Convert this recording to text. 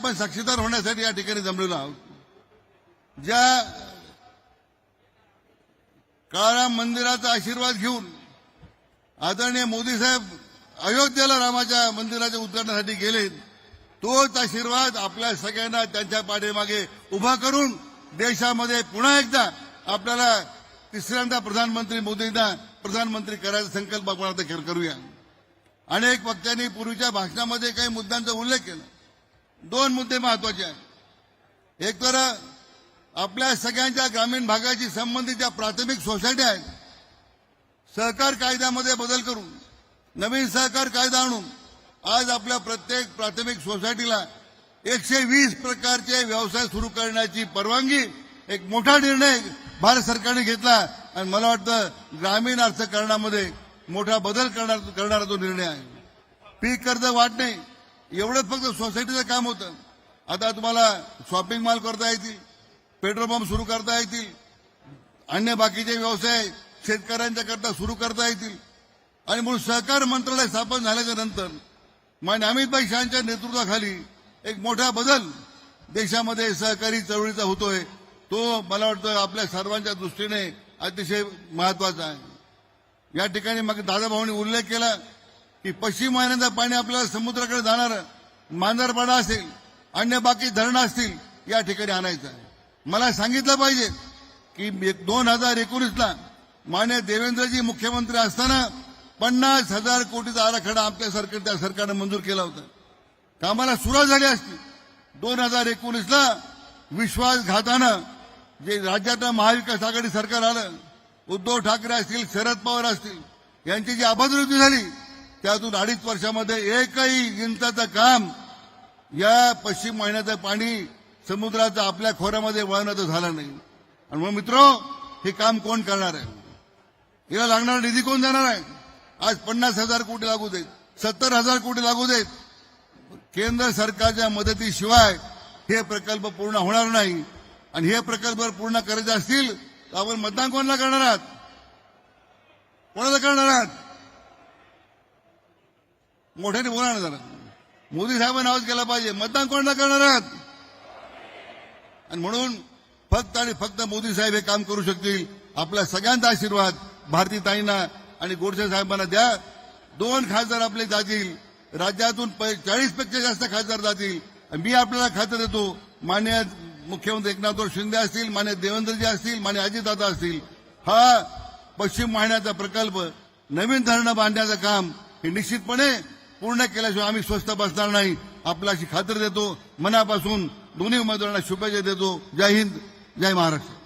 आपण साक्षीदार होण्यासाठी या ठिकाणी जमलेलो आहोत. ज्या काळाराम मंदिराचा आशीर्वाद घेऊन आदरणीय मोदी साहेब अयोध्येला रामाच्या मंदिराच्या उद्घाटनासाठी गेले तोच आशीर्वाद आपल्या सगळ्यांना त्यांच्या पाठीमागे उभा करून देशामध्ये पुन्हा एकदा आपल्याला तिसऱ्यांदा प्रधानमंत्री मोदींना प्रधानमंत्री करायचा संकल्प आपण आता करूया. अनेक वक्त्यांनी पूर्वीच्या भाषणामध्ये काही मुद्द्यांचा उल्लेख केला. दोन मुद्दे महत्त्वाचे आहेत. एक तर आपल्या सगळ्यांच्या ग्रामीण भागाशी संबंधित ज्या प्राथमिक सोसायटी आहेत सहकार कायद्यामध्ये बदल करून नवीन सहकार कायदा आणून आज आपल्या प्रत्येक प्राथमिक सोसायटीला एकशे वीस प्रकारचे व्यवसाय सुरू करण्याची परवानगी एक मोठा निर्णय भारत सरकारने घेतला आणि मला वाटतं ग्रामीण अर्थकारणामध्ये मोठा बदल करणार करणारा तो निर्णय आहे. पीक कर्ज वाटणे एवढंच फक्त सोसायटीचं काम होतं. आता तुम्हाला शॉपिंग मॉल करता येतील पेट्रोल पंप सुरू करता येतील अन्य बाकीचे व्यवसाय शेतकऱ्यांच्या करता सुरू करता येतील. आणि म्हणून सहकार मंत्रालय स्थापन झाल्याच्यानंतर मान्य अमितभाई शहाच्या नेतृत्वाखाली एक मोठा बदल देशामध्ये सहकारी चळवळीचा होतोय. तो मला वाटतं आपल्या सर्वांच्या दृष्टीने अतिशय महत्त्वाचा आहे. या ठिकाणी मग दादाभाऊनी उल्लेख केला की पश्चिम वाहिन्यांचं पाणी आपल्याला समुद्राकडे जाणार मांजरपाडा असेल अन्य बाकी धरणं असतील या ठिकाणी आणायचं आहे. मला सांगितलं पाहिजे की दोन हजार एकोणीसला मान्य देवेंद्रजी मुख्यमंत्री असताना पन्नास हजार कोटीचा आराखडा आपल्या सरकार त्या सरकारनं मंजूर केला होता. कामाला सुरुवात झाली असती. दोन हजार एकोणीसला विश्वासघातानं जे राज्यातलं महाविकास आघाडी सरकार आलं उद्धव ठाकरे असतील शरद पवार असतील यांची जी अभद्रवृत्ती झाली त्यातून अडीच वर्षामध्ये एकही इंचाचं काम या पश्चिम महिन्याचं पाणी समुद्राचं आपल्या खोऱ्यामध्ये वळण्याचं झालं नाही. आणि मग मित्र हे काम कोण करणार आहे? याला लागणारा निधी कोण देणार आहे? आज पन्नास हजार कोटी लागू देत सत्तर हजार कोटी लागू देत. केंद्र सरकारच्या मदतीशिवाय हे प्रकल्प पूर्ण होणार नाही. आणि हे प्रकल्प पूर्ण करायचे असतील तर आपण मतदान कोणाला करणार आहात? कोणाला करणार आहात? मोठ्याने बोला ना जरा मोदी साहेबांना आवाज केला पाहिजे. मतदान कोणाला करणार आहात? आणि म्हणून फक्त आणि फक्त मोदी साहेब हे काम करू शकतील. आपल्या सगळ्यांचा आशीर्वाद भारती ताईंना आणि गोडसे साहेबांना द्या. दोन खासदार आपले जातील. राज्यातून चाळीसपेक्षा जास्त खासदार जातील. मी आपल्याला खातं देतो. मान्य मुख्यमंत्री एकनाथ शिंदे असतील मान्य देवेंद्रजी असतील मान्य अजितदादा असतील. हा पश्चिम वाहिन्याचा प्रकल्प नवीन धरणं बांधण्याचं काम हे निश्चितपणे पूर्ण केल्याशिवाय आम्ही स्वस्थ बसणार नाही. आपल्याशी खात्री देतो. मनापासून दोन्ही उमेदवारांना शुभेच्छा देतो. जय हिंद जय महाराष्ट्र.